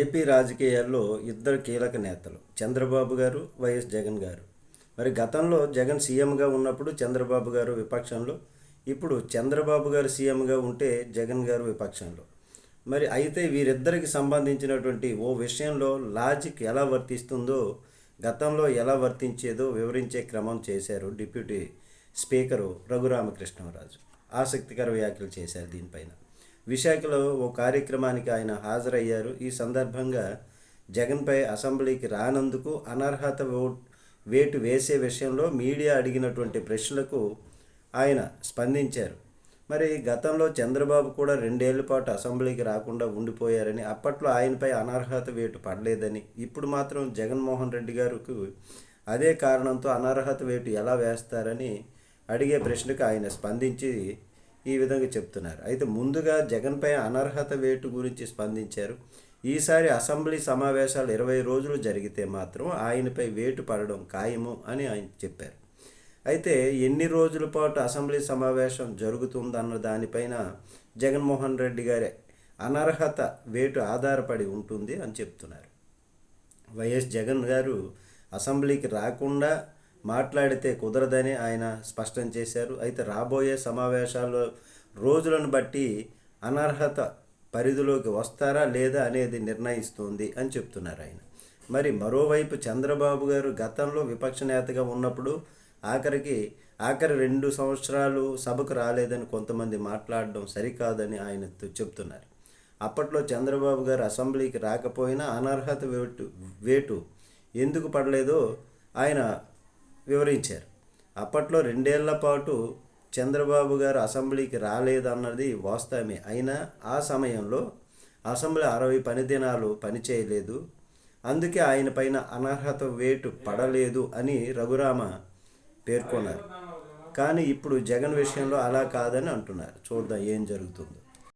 AP రాజకీయాల్లో ఇద్దరు కీలక నేతలు చంద్రబాబు గారు వైఎస్ జగన్ గారు. మరి గతంలో జగన్ సీఎంగా ఉన్నప్పుడు చంద్రబాబు గారు విపక్షంలో ఇప్పుడు చంద్రబాబు గారు సీఎంగా ఉంటే జగన్ గారు విపక్షంలో. మరి అయితే వీరిద్దరికి సంబంధించినటువంటి ఓ విషయంలో లాజిక్ ఎలా వర్తిస్తుందో గతంలో ఎలా వర్తించేదో వివరించే క్రమం చేశారు డిప్యూటీ స్పీకరు రఘురామకృష్ణరాజు. ఆసక్తికర వ్యాఖ్యలు చేశారు దీనిపైన. విశాఖలో ఓ కార్యక్రమానికి ఆయన హాజరయ్యారు. ఈ సందర్భంగా జగన్పై అసెంబ్లీకి రానందుకు అనర్హత ఓట్ వేటు వేసే విషయంలో మీడియా అడిగినటువంటి ప్రశ్నలకు ఆయన స్పందించారు. మరి గతంలో చంద్రబాబు కూడా రెండేళ్ళ పాటు అసెంబ్లీకి రాకుండా ఉండిపోయారని అప్పట్లో ఆయనపై అనర్హత వేటు పడలేదని ఇప్పుడు మాత్రం జగన్మోహన్ రెడ్డి గారికి అదే కారణంతో అనర్హత వేటు ఎలా వేస్తారని అడిగే ప్రశ్నకు ఆయన స్పందించి ఈ విధంగా చెప్తున్నారు. అయితే ముందుగా జగన్పై అనర్హత వేటు గురించి స్పందించారు. ఈసారి అసెంబ్లీ సమావేశాలు ఇరవై రోజులు జరిగితే మాత్రం ఆయనపై వేటు పడడం ఖాయము అని ఆయన చెప్పారు. అయితే ఎన్ని రోజుల పాటు అసెంబ్లీ సమావేశం జరుగుతుందన్న దానిపైన జగన్మోహన్ రెడ్డి గారి అనర్హత వేటు ఆధారపడి ఉంటుంది అని చెప్తున్నారు. వైఎస్ జగన్ గారు అసెంబ్లీకి రాకుండా మాట్లాడితే కుదరదని ఆయన స్పష్టం చేశారు. అయితే రాబోయే సమావేశాల్లో రోజులను బట్టి అనర్హత పరిధిలోకి వస్తారా లేదా అనేది నిర్ణయిస్తుంది అని చెప్తున్నారు ఆయన. మరి మరోవైపు చంద్రబాబు గారు గతంలో విపక్ష నేతగా ఉన్నప్పుడు ఆఖరికి ఆఖరి రెండు సంవత్సరాలు సభకు రాలేదని కొంతమంది మాట్లాడడం సరికాదని ఆయన చెప్తున్నారు. అప్పట్లో చంద్రబాబు గారు అసెంబ్లీకి రాకపోయినా అనర్హత వేటు వేటు ఎందుకు పడలేదో ఆయన వివరించారు. అప్పట్లో రెండేళ్ళ పాటు చంద్రబాబు గారు అసెంబ్లీకి రాలేదన్నది వాస్తవమే. అయినా ఆ సమయంలో అసెంబ్లీ అరవై పని దినాలు పనిచేయలేదు. అందుకే ఆయన పైన అనర్హత వేటు పడలేదు అని రఘురామ పేర్కొన్నారు. కానీ ఇప్పుడు జగన్ విషయంలో అలా కాదని అంటున్నారు. చూద్దాం ఏం జరుగుతుందో.